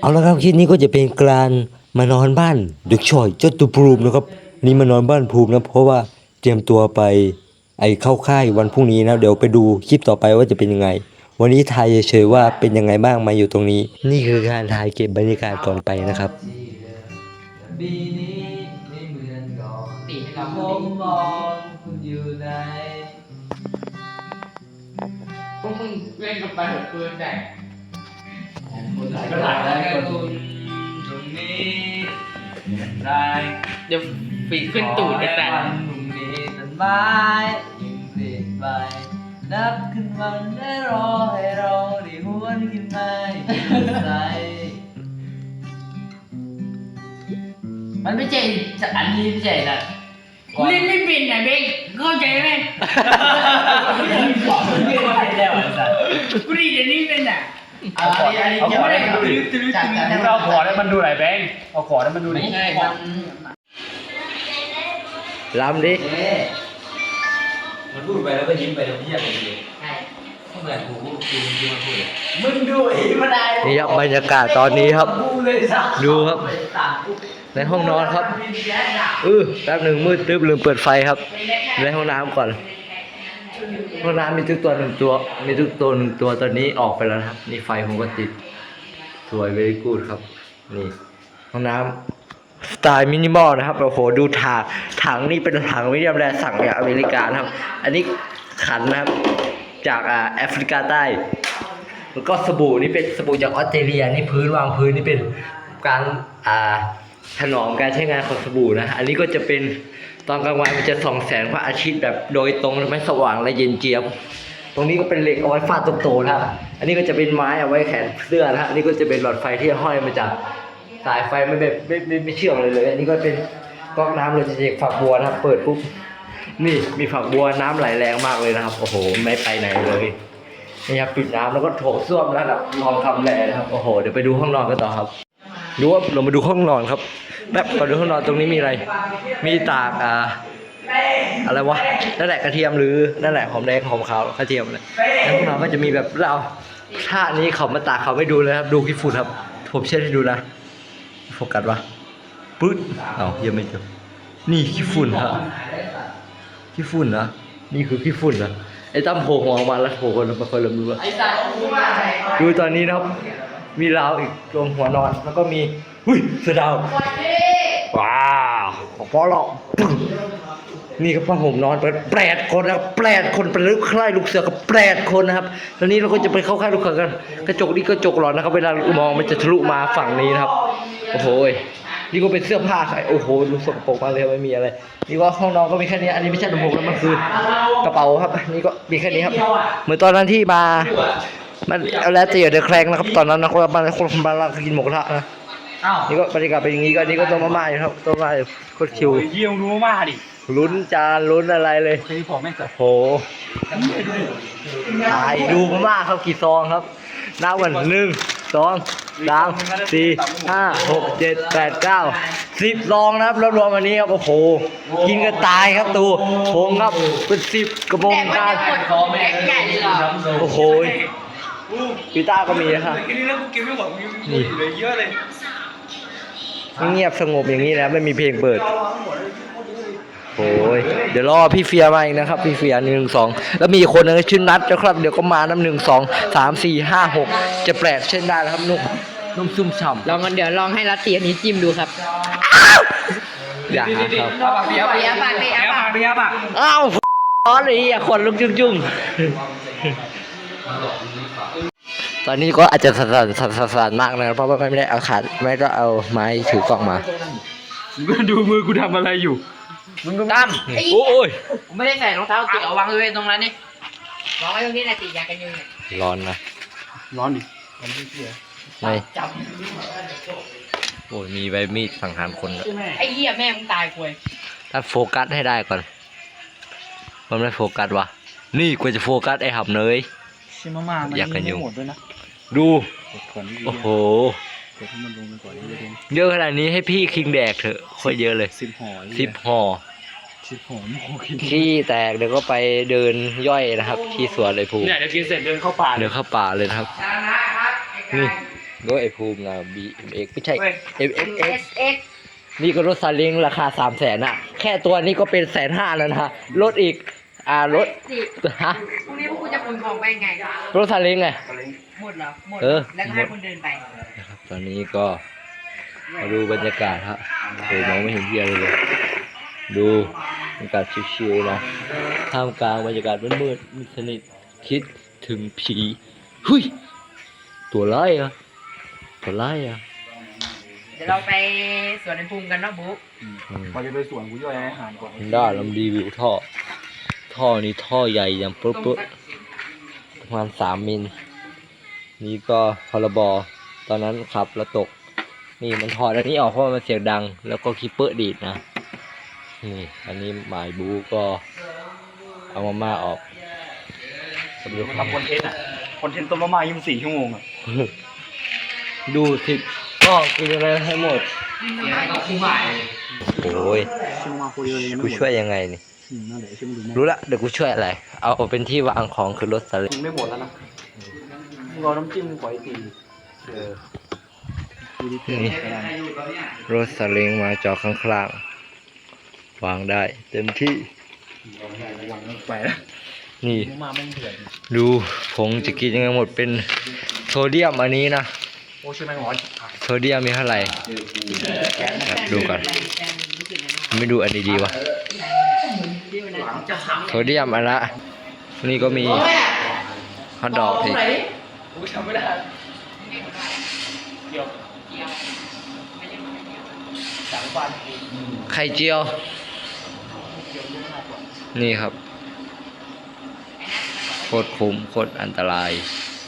เอาละครับคลิปนี้ก็จะเป็นการมานอนบ้านเด็กชอยเจ้าตุภูมินะครับนี่มานอนบ้านภูมินะเพราะว่าเตรียมตัวไปไอเข้าค่ายวันพรุ่งนี้นะเดี๋ยวไปดูคลิปต่อไปว่าจะเป็นยังไง วันนี้ทายเฉยๆว่าเป็นยังไงบ้างมาอยู่ตรงนี้ นี่คือการถ่ายเก็บบรรยากาศก่อนไปนะครับปีนี้ไม่เหมือนก่อนตีให้เราผมมองคุณอยู่ไหนพวกมึงเล่นกับไปเถอะปืนแดง คุณหลายคนหลายแล้วคุณตรงนี้เหมือนไรเดี๋ยวฝีขึ้นตูดไอ้แต่ขอให้วันพรุ่งนี้ต้นไม้ยิ่งเปลี่ยนไปนับขึ้นวันได้รอให้เราได้หวนขึ้นมาอยู่ใสมันไม่ใช่อันนี้ไม่ใช่นะก่อนเล่นไม่เป็นไงเบ้งเข้าใจไหมบอกเรื่องอะไรแล้วไอ้สัสกูดีเดี๋ยวนี้เป็นอะ อันนี้อันนี้ยังไม่ได้ดูดิจัดจัดมึงเอาขอให้มันดูหน่อยแบงค์เอาขอให้มันดูหน่อยไม่ใช่มันลำดิเอ๊ะมันพูดไปแล้วก็ยิ้มไปแล้วพี่อยากไปเลยใช่เหมือนกูกูจริงจริงมันพูดเลยมึงดูไอ้มาได้นี่ครับบรรยากาศตอนนี้ครับ กูเลยสัสดูครับ ในห้องนอนครับเออแป๊บหนึ่งมืดตึ๊บลืมเปิดไฟครับ ในห้องน้ำก่อน ห้องน้ำมีทุกตัวหนึ่งตัว มีทุกตัวหนึ่งตัวตอนนี้ออกไปแล้วนะครับ นี่ไฟผมก็ติด สวยเว y กูดครับ นี่ห้องน้ำสไตล์มินิมอลนะครับโอ้โหดูถังถังนี่เป็นถังวิดียมแรสั่งจากอเมริกานะครับ อันนี้ขันนะครับ จากแอฟริกาใต้ แล้วก็สบู่นี่เป็นสบู่จากออสเตรเลียนี่พื้นวางพื้นนี่เป็นการอ่าถนอมการใช้งานของสบู่นะ อันนี้ก็จะเป็น ตอนกลางวันมันจะส่องแสงพระอาทิตย์แบบโดยตรงทำให้สว่างและเย็นเจี๊ยบ ตรงนี้ก็เป็นเหล็กเอาไว้ฟาดตรงโตนะอันนี้ก็จะเป็นไม้เอาไว้แขวนเสื้อนะอันนี้ก็จะเป็นหลอดไฟที่ห้อยมาจากสายไฟไม่แบบไม่ไม่ไม่เชื่อมเลยเลย อันนี้ก็เป็นก๊อกน้ำเลยจะจากฝักบัวนะครับ เปิดปุ๊บนี่มีฝักบัวน้ำไหลแรงมากเลยนะครับ โอ้โห ไม่ไปไหนเลยนี่ครับปิดน้ำแล้วก็โถส้วมแล้วแบบลองทำแหล่นะครับโอ้โหเดี๋ยวไปดูห้องนอนกันต่อครับดูว่าเรามาดูห้องนอนครับ แป๊บก่อนดูห้องนอนตรงนี้มีอะไร มีตากอ่าอะไรวะนั่นแหละกระเทียมหรือนั่นแหละหอมแดงหอมขาวกระเทียมเลยแล้วห้องนอนก็จะมีแบบเราท่านี้เขามาตากเขาไม่ดูเลยครับดูขี้ฝุ่นครับผมเช็ดให้ดูนะโฟกัสวะปึ๊ดเอายังไม่จอนี่ขี้ฝุ่นครับขี้ฝุ่นนะนี่คือขี้ฝุ่นนะไอ้ตั้มโผล่หัวออกมาแล้วโผล่คนมาคอยลมดูว่าไอ้สัตว์กูว่าอะดูตอนนี้นะครับ มีราวอีกตรงหัวนอนแล้วก็มี หุ้ยเสือดาวว้าวของพ่อเราปึ้งนี่ก็ผ้าห่มนอนไปแปดคนนะครับแปดคนเป็นลูกค่ายลูกเสือกับแปดคนนะครับตอนนี้เราก็จะไปเข้าค่ายลูกเสือกันกระจกนี่กระจกหลอนนะครับ เวลามองมันจะทะลุมาฝั่งนี้นะครับโอ้โหยนี่ก็เป็นเสื้อผ้าใส่โอ้โหดูสกปรกมากเลยไม่มีอะไร นี่ก็ห้องนอนก็มีแค่นี้ อันนี้ไม่ใช่ลำโพงแล้วมันคือกระเป๋าครับ นี่ก็มีแค่นี้ครับ เหมือนตอนนั้นที่มา มันเอาแล้วแต่อย่าเดือดแคลงนะครับ ตอนนั้นนะคนบ้านคนบ้านเรากินหมูกระทะนะ อ้าวนี่ก็บรรยากาศเป็นอย่างนี้ก็นี่ก็ต้มมาม่าอยู่ครับต้มมาม่าอยู่โคตรคิวโอ้ยเยี่ยมรู้มากดิลุ้นจานลุ้นอะไรเลยเคยผมแม่งเสร็จโหตายดูมาม่าครับกี่ซองครับนับกันหนึ่งสองสามสี่ห้าหกเจ็ดแปดเก้าสิบซองนะครับแล้วรวมอันนี้ครับโอ้โหกินกันตายครับตูโงครับเป็นสิบกระบงการคอแม่ก็ได้น้ำโซ่โอ้โหกีตาร์ก็มีนะครับกิน เหลือเยอะเลยเงียบสงบอย่างนี้นะไม่มีเพลงเปิดโอ้ยเดี๋ยวรอพี่เฟียมาอีกนะครับพี่เฟียหนึ่งสองแล้วมีอีกคนนึงชื่อนัทนะครับ เดี๋ยวก็มาน้ำหนึ่งสองสามสี่ห้าหกจะแปลกเช่นได้แล้วครับนุ่มนุ่มซุ่มฉ่ลองกันเดี๋ยวลองให้รัตเตียนี้จิ้มดูครับำอย่าหาครับเอาปากเบียร์ปากเบียร์ปากเบียร์ปากเบียร์ปากอ้าวร้อนเลยอะควันลุกจุ้งๆ ตอนนี้ก็อาจจะสั่นๆสั่นๆมากนะครับเพราะว่าไม่ได้เอาขาดไม่ได้เอาไม้ถือกล้องมาดูมือกูทำอะไรอยู่มึงก็ตั้มโอ้ยผมไม่ได้ใส่รองเท้าติเอาวางไว้ตรงนั้นนี่วางไว้ตรงนี้นะติอยากกันยุงเนี่ยร้อนนะร้อนดิไม่จับโอ้ยมีใบมีดสังหารคนด้วยไอ้เหี้ยแม่มึงตายควยถ้าโฟกัสให้ได้ก่อนมันไม่โฟกัสวะนี่กูจะโฟกัสไอ้หับเนยชิมาม่ามันอยากกันอยู่ไม่หมดด้วยนะ ดูผลโอ้โห เดี๋ยวให้มันลงไปก่อนนิดนึงเยอะขนาดนี้ให้พี่คิงแดกเถอะโคตรเยอะเลยสิบห่อสิบห่อสิบห่อโมกินขี้แตกเดี๋ยวก็ไปเดินย่อยนะครับ ที่สวนเลยภูเนี่ยเดี๋ยวกินเสร็จเดินเข้าป่าเดินเข้าป่าเลยนะครับชนะครับนี่ด้วยไอภูมินะ BMX ไม่ใช่ MXX SX นี่ก็รถซาเล้งราคาสามแสนอะแค่ตัวนี้ก็เป็นแสนห้าแล้วนะรถอีก อ่ารถสิฮะพรุ่งนี้พวกคุณจะขนของไปไงรถซาเล้งไง หมดเหรอหมดเออแล้วก็ให้คนเดินไป นะครับ ตอนนี้ก็มาดูบรรยากาศฮะโอ้มองไม่เห็นเหี้ยเลยเลย ดูบรรยากาศชิวๆนะท่ามกลางบรรยากาศมืดมืดๆมืดสนิทคิดถึงผีหุยตัวร้ายอะตัวร้ายอะเดี๋ยวเราไปสวนในภูมิกันเนาะบุ๊กอืม พอจะไปสวนกูย่อยอาหารก่อนได้ลำรีวิวท่อ ท่อนี้ท่อใหญ่อย่างปุ๊บปุ๊บประมาณสามมิล นี่ก็พรบตอนนั้นขับแล้วตก นี่มันถอดอันนี้ออกเพราะว่ามันเสียงดัง แล้วก็คีปเปอร์ดีดนะ นี่อันนี้หมายบูก็เอามาม่าออกสำหรับทำคอนเทนต์อะคอนเทนต์ต้มมาม่ายี่สิบสี่ชั่วโมงอะดูสิก็กินอะไรให้หมดโอ้ยชั่วโมงมาโคเดียวเลยกูช่วยยังไงนี่อืมนั่นแหละชั่วโมงดูรู้ละเดี๋ยวกูช่วยอะไร เอาเป็นที่วางของคือรถสลิงกินไม่หมดแล้วนะ มึงรอน้ำจิ้มขอยตีเออดูดิเพื่อนนี่รถสลิงมาจอข้างๆวางได้ เต็มที่ไปแล้วนี่มาไม่เดือดดูผงจะกินยังไงหมดเป็นโซเดียมอันนี้นะโอ้ช่วยแม่งร้อนโซเดียมมีเท่าไหร่ครับดูก่อนไม่ดูอันดีๆวะโซเดียมอันละนี่ก็มีฮอทดอกอีก ไข่เจียวนี่ครับ โคตรคุ้มโคตรอันตราย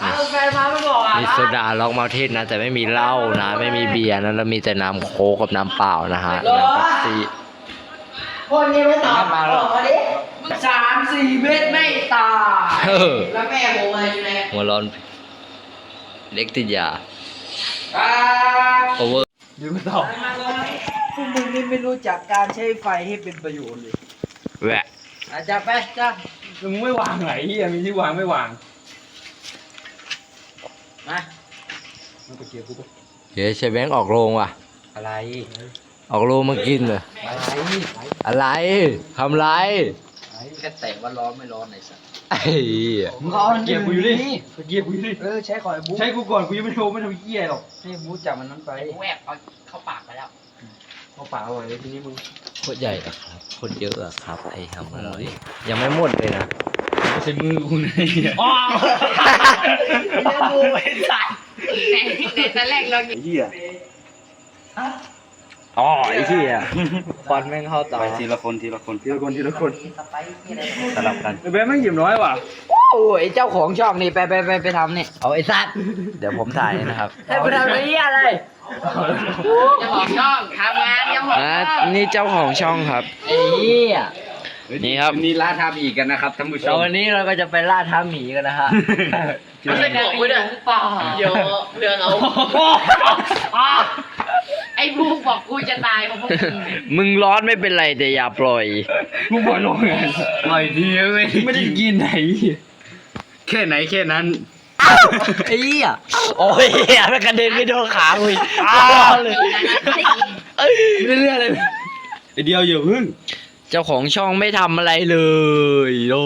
นี่แฟนมาไม่บอกอะมีโซดาล็อกเมาเทนนะ แต่ไม่มีเหล้านะ ไม่มีเบียร์นะแล้วมีแต่น้ำโค้กกับน้ำเปล่านะฮะน้ำเป๊ปซี่ คนยังไม่ตอบมาหรอกดิสามสี่เมตรไม่ตายเออ แล้วแม่ผมมาอยู่ไหน หัวร้อน เล็กติดยาอ่าโอเวอร์เดี๋ยวไม่ตอบพวกมึงนี่ไม่รู้จักการใช้ไฟให้เป็นประโยชน์เลยแหวะอาจจะไปจ้ามึงไม่วางไหนเฮียมีที่วางไม่วางมามันไปเกี่ยวกูไปเดี๋ยวใช้แบงค์ออกโรงว่ะ อะไรออกโรงมากินเหรออะไรอะไรทำไรแค่แตะว่าร้อนไม่ร้อนไหนสัก ไอ้เหี้ยมึงเอาอันเกี่ยวกูอยู่ดิเกี่ยวกูอยู่ดิเออใช้ขอยบุ๊กใช้กูก่อนกูยังไม่โทรไม่ทำเหี้ยหรอกให้บุ๊กจับมันนั้นไปแวบเอาเข้าปากไปแล้ว เอาปากเอาไว้ทีนี้มึงโคตรใหญ่อะครับโคตรเยอะอะครับ ไอ้ทำอะไรยังไม่หมดเลยนะใช้มือกูนะเฮียอ๋อเนื้อบูไอ้สัตว์ในในตอนแรกเรา ไอ้เหี้ย อ๋อไอ้ที่อะฟันแม่งเข้าตาไปทีละคนทีละคนทีละคนทีละคนสไปซ์ที่อะไรสลับกันไอ้แบงค์แม่งหยิบน้อยว่ะโอ้ยเจ้าของช่องนี่ไปไปไปไปทำนี่เอาไอ้สัตว์เดี๋ยวผมถ่ายนะครับให้ไปทำนี่อะไรจะบอกช่องทำงานยังบอกอ่านี่เจ้าของช่องครับไอ้เหี้ยนี่ครับนี่ล่าทำอีกกันนะครับท่านผู้ชแล้วมวันนี้เราก็จะไปล่าท้าหมีกันนะฮะไม่ใช่บอกกูเด้อป่าเดี๋ยวเรื่องเอา ไอ้บูบอกกูจะตายเพราะพวกมึงมึงร้อนไม่เป็นไรแต่อย่าปล่อย กูบอกลงไงปล่อยทีไม่ไม่ได้กินไหน แค่ไหนแค่นั้น ไอ้เหี้ยโอ้ยเหี้ยมันกระเด็นไปโดนขาคุยเลยไม่ได้เรื่องอะไรไอเดียวอย่าพึ่งเจ้าของช่องไม่ทำอะไรเลยโอ้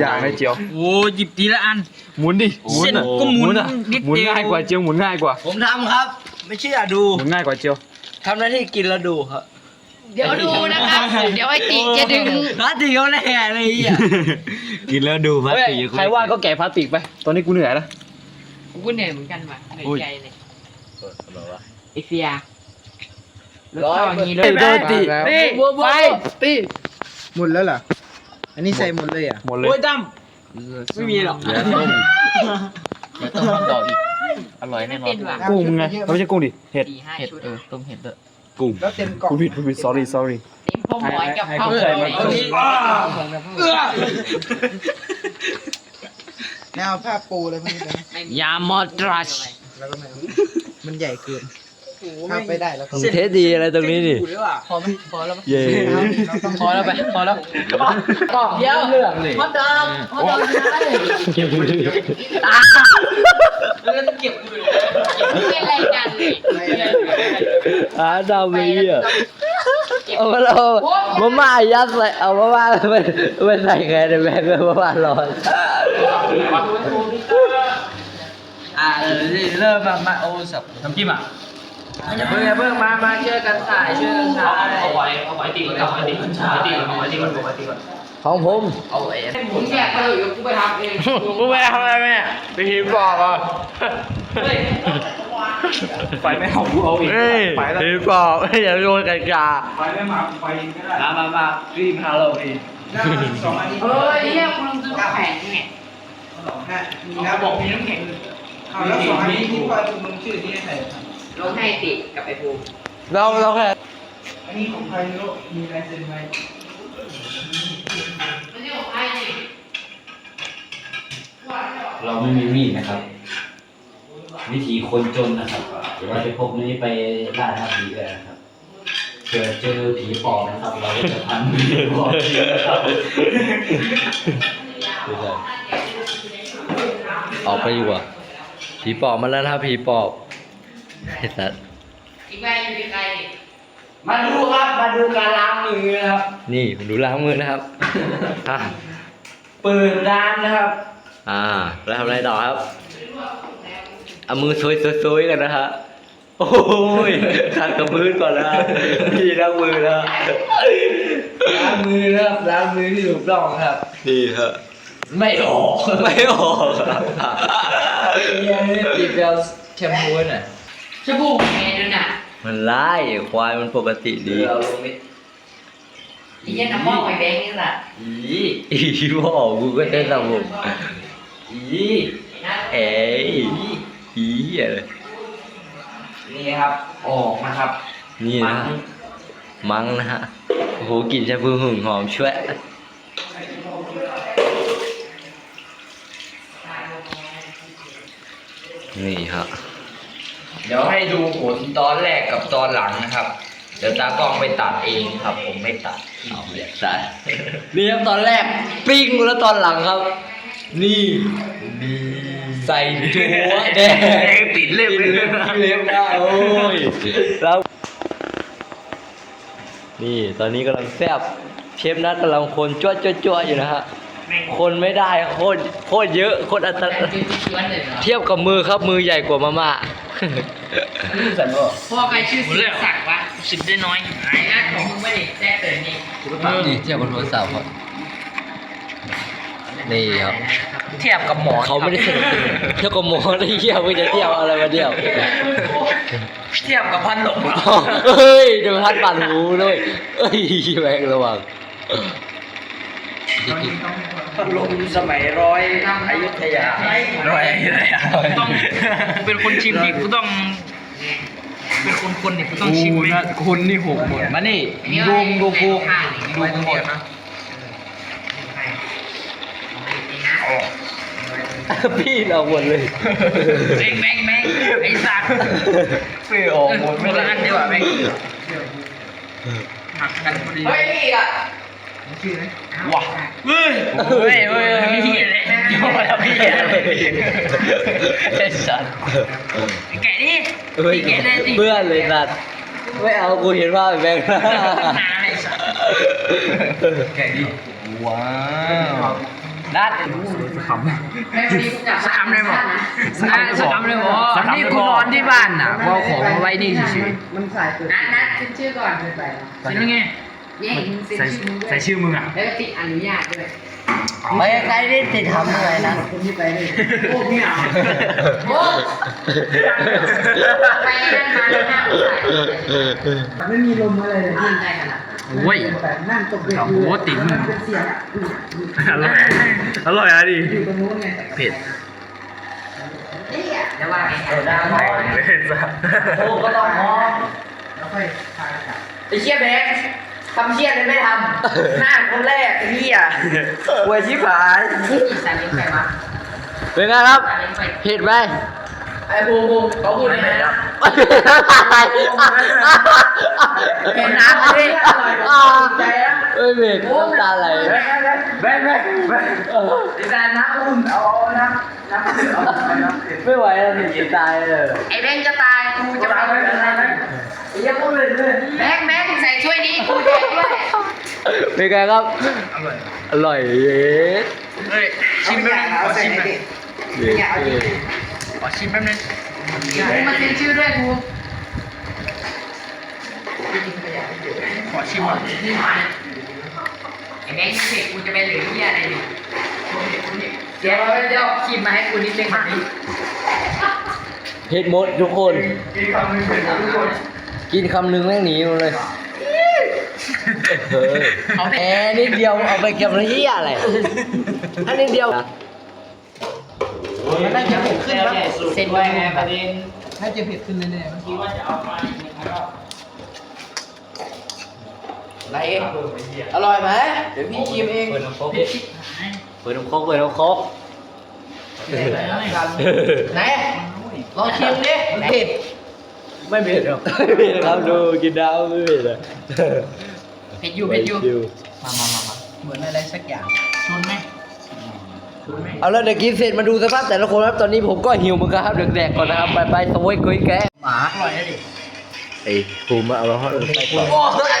อย่างไรเจียวโอ้หยิบทีละอัน หมุนดิเส้นก็หมุนอะนิดหมุนเดียวง่ายกว่าเจียวหมุนง่ายกว่า ผมทำครับ ไม่เชื่อดู หมุนง่ายกว่าเจียว ทำหน้าที่กินแล้วดูครับเดี๋ยวดูนะครับ เดี๋ยวไอ้ติจะดึงนาทีเขาแน่เลยอะกินแล้วดูพัตติใครว่าก็แกะพลาสติกไป ตอนนี้กูเหนื่อยแล้วกูเหนื่อยเหมือนกันว่ะเหนื่อยใจเลยไอเฟียร้อยอย่างนี้เลยโดนตีนี่ไปตีหมดแล้วเหรออันนี้ใส่หมดเลยอะหมดเลยโอ้ยตั้มไม่มีหรอกเหลือต้มเดี๋ยวต้องทำต่ออีก อร่อยแน่นอนกุ้งมึงไงไม่ใช่กุ้งดิเห็ดสี่ห้าชุดเออต้มเห็ดด้วยกุ้งแล้วเต็มกล่องกูผิดกูผิด sorry sorry เต็มพ่อหมอยกับให้พ่อให้หมให้อยให้นี่แนวผ้าปูเลยพวกนี้นะยามอดรัชแล้วก็ไม่เอามันใหญ่เกิน ข้ามไปได้แล้วมึงเทสดีอะไรตรงนี้นี่พอไหมพอแล้วไหมเย้พอแล้วไปพอแล้วต่อเดียวเรื่องเลยฮอตดอกฮอตดอกได้เรื่องเก็บกูเลยเป็นอะไรกันเนี่ยหาดำเลยอะเอามาเรามาม่ายัดใส่เอามาม่าไปไปใส่ไงในแบงค์เลยมาม่าร้อนอ่าเออนี่เริ่มมามาโอ้สับน้ำจิ้มอะ อย่าเพิ่งอย่าเพิ่งมามาเชื่อกันสายเชื่อกันสายเอาไว้เอาไว้ตีก่อนเอาไว้ตีก่อนเอาไว้ตีก่อนเอาไว้ตีก่อนเอาไว้ตีก่อนของผมเอาไอ้ผมแยกไปเลยกูไปทำเองกูไปทำอะไรแม่ไปหิมบอกอะไฟไม่เอากูเอาอีกเฮ้ยไฟแล้วหิมบอกอย่าโยนกันกาไฟไม่มาไฟก็ได้มามามารีบฮาโลวีนสองอันนี้เออไอ้เนี่ยคุณลืมซื้อน้ำแข็งไงเขาบอกมีน้ำแข็งแล้วสองอันนี้ที่คอยคุณมึงชื่อที่ไหน ลงให้ติดกับไอ้ภูมิเราเราแค่อันนี้ของใครไม่รู้มีลายเซ็นไหมไม่ใช่ของใครนี่เราไม่มีมีดนะครับ วิธีคนจนนะครับเดี๋ยวเราจะพกนี้ไปล่าท้าผีด้วยนะครับเกิดเจอผีปอบนะครับ เราก็จะพันผีปอบทิ้งนะครับออกไปอยู่อะผีปอบมาแล้วนะผีปอบ ไอ้สัสอีกแม่อยู่ไกลนี่มาดูครับมาดูการล้างมือนะครับ นี่ผมดูล้างมือนะครับอะเปิดร้านนะครับ อ่า แล้วทำอะไรต่อครับ เอามือซวยๆกันนะฮะ โอ้ยขัดกับพื้นก่อนนะพี่ล้างมือนะล้างมือนะครับล้างมือที่ถูกต้องครับ นี่ฮะ ไม่ออกไม่ออกครับเนี่ยติดเบลแชมพูน่ะ ชบูแม่ด้วยน่ะมันไล่ควายมันปกติดีเราลงไปอีเย็นน้ำมอกไอ้แบงค์นี่แหละอีอีพ่อกูก็ได้ทำผมอีเอ้ยอีอะไรนี่ครับออกนะครับ นี่นะฮะมั้งนะฮะโอ้โหกลิ่นชาพูหึงหอมช่วยนี่ฮะ เดี๋ยวให้ดูผลตอนแรกกับตอนหลังนะครับ เดี๋ยวตากล้องไปตัดเองครับ ผมไม่ตัดเอาเลยใส่นี่ครับตอนแรกปิ้งแล้วตอนหลังครับ นี่นี่ใส่ถั่วแดงติดเล็บเลยเล็บได้โอ้ยแล้วนี่ตอนนี้กำลังแซ่บเชฟนัทกำลังคนจ้วจ้วจ้วอยู่นะฮะคนไม่ได้โคตรโคตรเยอะโคตรอันตรายจืดชวนเลยเหรอเทียบกับมือครับมือใหญ่กว่ามาม่า สันว่าพ่อใครชื่อสิงศักดิ์วะสิบได้น้อยไอ้นัทของมึงไม่ได้แจ้เกิดนี่นี่เทียบกับโทรศัพท์ครับนี่ครับ เทียบกับหมอเขาไม่ได้สนุกสนุกเที่ยวกับหมอได้เที่ยวไม่จะเที่ยวอะไรมาเที่ยวเทียบกับพันหลงเฮ้ยเดี๋ยวพัดปั่นหูด้วยเอ้ยแม่งระวังพันห ลงสมัยร้อยอยุธยา ร้อยอยุธยาต้องเป็นคนชิมดิกูต้อง เป็นคนคนเนี่ยกูต้องชิมไหมคุณนี่หกหมดมานี่ดูมดูกูดูกูหมดพี่เราหมดเลยแม่งแม่งแม่งไอ้สัตว์เฟื่อออกหมดไม่ไม่ละได้อันเดียวอะแม่งหักกันพอดีเฮ้ย นี่อะว้าเฮ้ยเฮ้ยเฮ้ยมีเหี้ยเลยโยนแล้วพี่ไอ้สัตว์แกะดิเฮ้ยแกะเลยสิเพื่อนเลยนัดไม่เอากูเห็นว่าแบงค์นานไอ้สัตว์แกะดิว้าวนัดแม่วันนี้กูอยากสามเลยบอกสามสามเลยบอกตอนนี้กูนอนที่บ้านน่ะเอาของมาไว้นี่เฉยมันใส่นัดนัดชื่อชื่อก่อนไปเซ็นยังไง นี่ให้มึงเซ็นชื่อมึงด้วยใส่ชื่อมึงอะ แล้วก็ติดอนุญาตด้วยไปใครได้ติดทำอะไรนะ คนที่ไปเลยโอ้ไม่เอาโอ้ไปนั่นมาแล้วนั่งใส่ไม่มีลมอะไรเลยนั่งได้ขนาดโอ้ยแต่นั่งตกเบ็ดโอ้โหติ๋งเป็นเสียงอะอร่อยอร่อยอะดิอยู่ตรงนู้นไงเผ็ดนี่อะจะว่าไงเออได้ไหมเผ็ดสัตว์โอ้ก็ต้องมองแล้วค่อยทานกันไอ้เชี่ยแบงค์ ทำเชี่ยเลยไม่ทำหน้าคนแรกไอ้เหี้ยเวยชิบหายนี่อีสานเลี้ยงไปวะเป็นไงครับสานเลี้ยงไปเผ็ดไหมไอ้บูบูเขาพูดยังไงนะเห็นน้ำดิอร่อยกว่าใจนะเอ้ยเบรกน้ำตาไหลแบงแบงแบงดีใจน้ำอุ่นเอาน้ำน้ำเอาน้ำไม่ไหวแล้วหนีจะตายเลยไอ้แบงค์จะตายกูจะไปเป็นอะไรนะไอ้ ยังพูดเลยเลยแบงค์แบงค์ใส่ช่วยนี้กูแจกด้วยเป็นไงครับอร่อยเย้เฮ้ยชิมแป๊บนึงขอชิมหน่อยเย้เย้ขอชิมแป๊บนึงกูมาเซ็นชื่อด้วยกูขอชิมก่อนไอ้แบงค์เสกกูจะไปเหลือที่อะไรดิเดี๋ยวเดี๋ยวคิมมาให้กูนิดนึงแบบนี้เฮ็ดหมดทุกคนกินคำหนึ่งเป็นทุกคน กินคำหนึ่งแม่งหนีหมดเลยเฮ้ยแอร์นิดเดียวเอาไปเก็บระยะอะไรอันนิดเดียวมันน่าจะเผ็ดขึ้นแล้วเซ็นไว้ไงประเด็นให้จะเผ็ดขึ้นเรื่อยคิดว่าจะเอามาอีกนะครับอะไรเองอร่อยไหมเดี๋ยวพี่ชิมเองเปิดน้ำโค้กเปิดน้ำโค้กเปิดน้ำโค้กไหนลองชิมดิเผ็ด ไม่เผ็ดหรอกไม่เผ็ดครับดูกินดาวไม่เผ็ดเลยเผ็ดอยู่เผ็ดอยู่ มามามามาๆเหมือนอะไรสักอย่างชนไหมเอาแล้วเดี๋ยวกินเสร็จมาดูสภาพแต่ละคนครับตอนนี้ผมก็หิวเหมือนกันครับเดี๋ยวแดกก่อนนะครับไปไปสวยกุยแกะหมาอร่อยนะดิไอ้ภูมิเอามาให้ไปต่อโอ้ย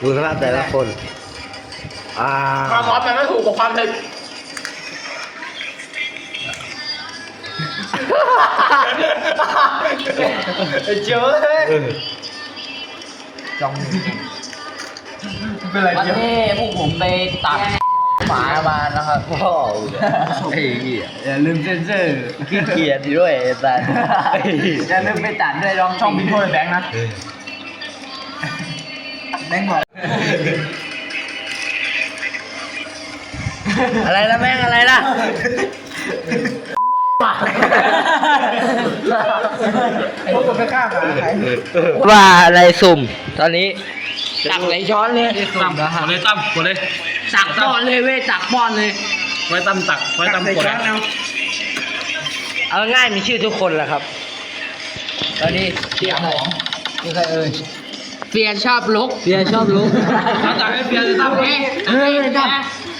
ดูสภาพแต่ละคนอ่าความร้อนมันไม่ถูกกับความเผ็ด เจ้าจองเป็นไรวันเจ้านี้พวกผมไปตัดหมามานะครับพ่อไอ้เหี้ยอย่าลืมเซ็นเซอร์ขี้เกียจด้วยไอ้สัสอย่าลืมไปตัดด้วยลองช่องพิมพ์โทษแบงค์นะแบงค์บอกอะไรนะแม่งอะไรนะ พวกผมไม่กล้าหมาใครว่าอะไรสุ่ม ตอนนี้ตักไหลช้อนเลยตั้มกดเลยตั้มกดเลยตักป้อนเลยเว้ยตักป้อนเลยไว้ตั้มตักไว้ตั้มกดเลยเอาง่ายมีชื่อทุกคนแหละครับ ตอนนี้เสียหอมมีใครเอ่ยเฟียชอบลุกเสียชอบลุกตั้มตักให้เพียร์เลยตั้มเฮ้ยเฮ้ยจับ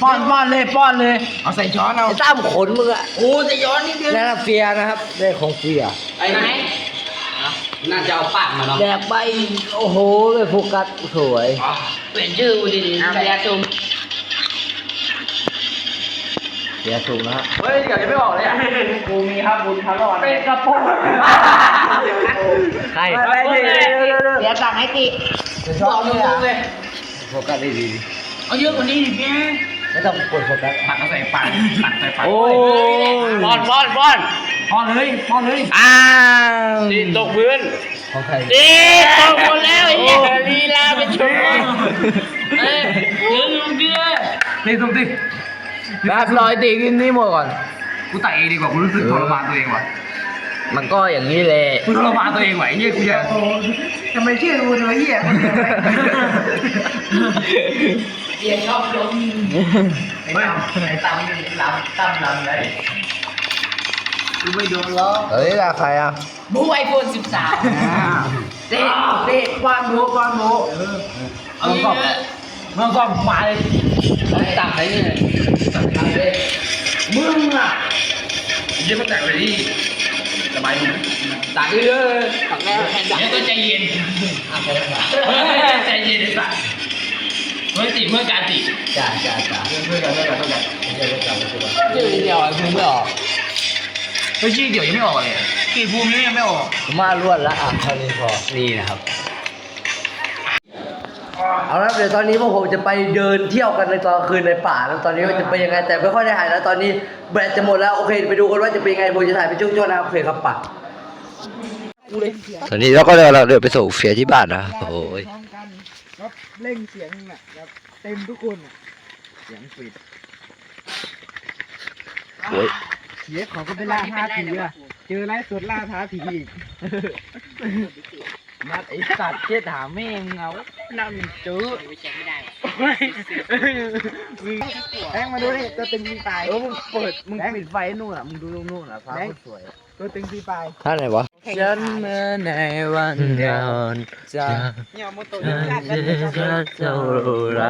ป้อนป้อนเลยป้อนเลยเอาใส่ช้อนเอาไอ้ตั้มขนมึงอะโอ้จะย้อนนิดนึงนั่นนะเฟียนะครับได้ของเฟียไอ้ไหนน่าจะเอาปัดมาเนาะแดกไปโอ้โหเลยโฟกัสสวยเปลี่ยนชื่อกูดีๆเฟียซุ่มเฟียสุ่มนะฮะเฮ้ยอยากจะไม่ออกเลยอะกูมีครับบุญทั้งวันเป็นกระโปรงใครไปดิเสียตังค์ให้ติช้อนเลยอะเลยโฟกัสได้ดีเอาเยอะกว่านี้ดิพี่ ไม่ต้องกดโฟกัสตักใส่ปากตักใส่ปากโอ้ยป้อนป้อนป้อนป้อนเลยป้อนเลยอ้าวตกพื้นของใครดีตกหมดแล้วไอ้เหี้ยลีลาไปชมเอ้ยเยอะอยู่เดียวนี่ตรงที่แบบลอยตีกินนี่หมดก่อน กูตักเองดีกว่า กูรู้สึกทรมานตัวเองว่ะ มันก็อย่างนี้แหละกูทรมานตัวเองว่ะไอ้เหี้ยกูอยากโอ้ทำไมชื่อกูทำไมเหี้ยคนเดียวเลยเสียชอบล้มไอ้ตั้มไอ้ตั้มลำตั้มลำเลยกูไม่โดนล้อเฮ้ยราใครอะบูไอโฟน13เด็ดเด็ดป้อนหมูป้อนหมูเอาเยอะเมื่อก่อนมาเลยตักไหนเนี่ยมึงอะเยี่ยมตักเลยที่ สบายดีตักเยอะๆตักแล้วแทนตักเดี๋ยวก็ใจเย็นใจเย็นไอ้สัสเฮ้ยติเมื่อการติจ้าจ้าจ้าเพื่อนกันเพื่อนกันเพื่อนกันไม่ใช่เรื่องเก่าไม่ใช่ว่าชื่อเดียวไอ้เพิ่งไม่ออกเฮ้ยชื่อเดี๋ยวยังไม่ออกเลยกี่ภูมินี่ยังไม่ออกมาล้วนละอะเท่านี้พอนี่นะครับ เอาละเดี๋ยวตอนนี้พวกผมจะไปเดินเที่ยวกันในตอนกลางคืนในป่าแล้วตอนนี้ว่าจะเป็นยังไงแต่ไม่ค่อยได้ถ่ายแล้วตอนนี้แบตจะหมดแล้วโอเคไปดูกันว่าจะเป็นยังไงผมจะถ่ายเป็นช่วงๆนะครับโอเคครับป่ะตอนนี้เราก็เลยเราเดินไปส่งเฟียที่บ้านนะโอ้ยพร้อมกันครับเร่งเสียงน่ะแบบเต็มทุกคนอะเสียงปิดโอ้ยเสียของก็ไปล่าท้าผีอะเจอไล่สุดล่าท้าผีอีก นัดไอ้สัตว์เจ๊ถามแม่งเอานั่นเจอไม่ใช่ไม่ได้แบงค์มาดูดิตัวตึงปีปลายเออมึงเปิด มึงปิดไฟนู่นอะ มึงดูตรงนู่นอะฟ้าสวย ตัวตึงปีปลายท่านไหนวะฉันเมื่อในวันเดียวจะเนี่ยโมโตจะเท่าไร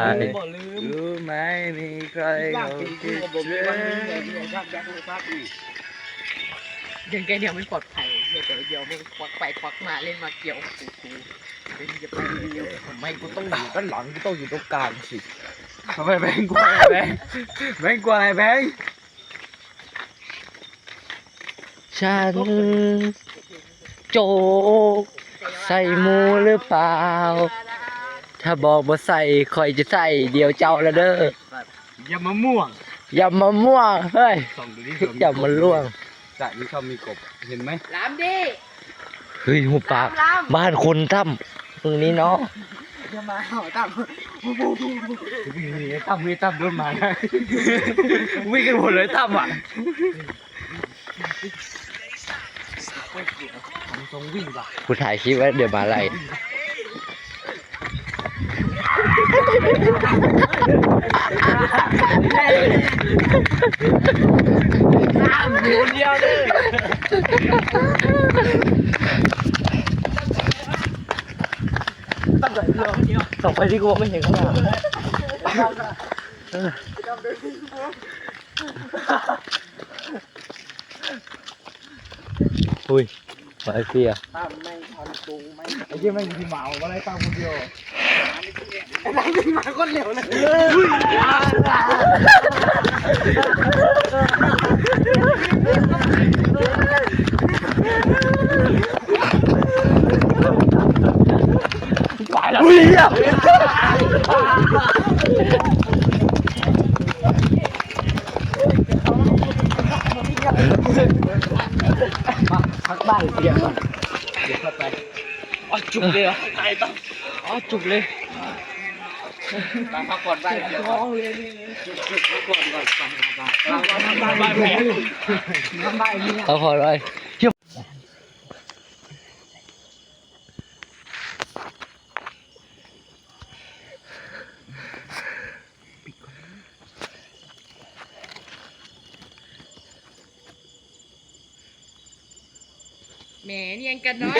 รู้ไหมมีใครเขาคิดถึงยังแกเดียวไม่ปลอดภัย เดี๋ยวเดี๋ยวมึงควักไปควักมาเล่นมาเกี่ยวกูกูเป็นอย่าไปเดียวทำไมกูต้องอยู่ด้านหลังกูต้องอยู่ตรงกลางสิทำไมแบงค์กลัวไอ้แบงค์แบงค์กลัวไอ้แบงค์ฉันโจกใส่หมูหรือเปล่า ถ้าบอกว่าใส่คอยจะใส่เดี๋ยวเจ้าละเด้ออย่ามาม่วงอย่ามาม่วงเฮ้ยส่องดูดิอย่ามาล่วง จะนี่ชอบมีกบเห็นไหมลามดิเฮ้ยหูปากบ้านคนถ้ำตรงนี้เนาะจะมาเห่าตั้มวิ่งหนีตั้มนี่ตั้มโดนมาได้วิ่งกันหมดเลยตั้มอะทรงวิ่งป่ะกูถ่ายคลิปไว้เดี๋ยวมาไล่ ส่องไปที่กูไม่เห็นข้างหลังอุ้ยมาเสียตั้มไม่ทันตูไม่ไอ้เหี้ยแม่งที่หมาอะไรตั้มคนเดียวตั้งมาคนเหลวเลย อุ้ยเหี้ยพักบ้านเสียก่อน อ๋อจุกเลยเหรอตายตั้มอ๋อจุกเลยมาพักผ่อนบ้านเดี๋ยวท้องเลยนี่จุกจุกก่อนก่อนก่อนก่อนบ้านบ้านแผลบ้านนี่เอาพอเลยเหี้ยแหมเนียนกันน้อย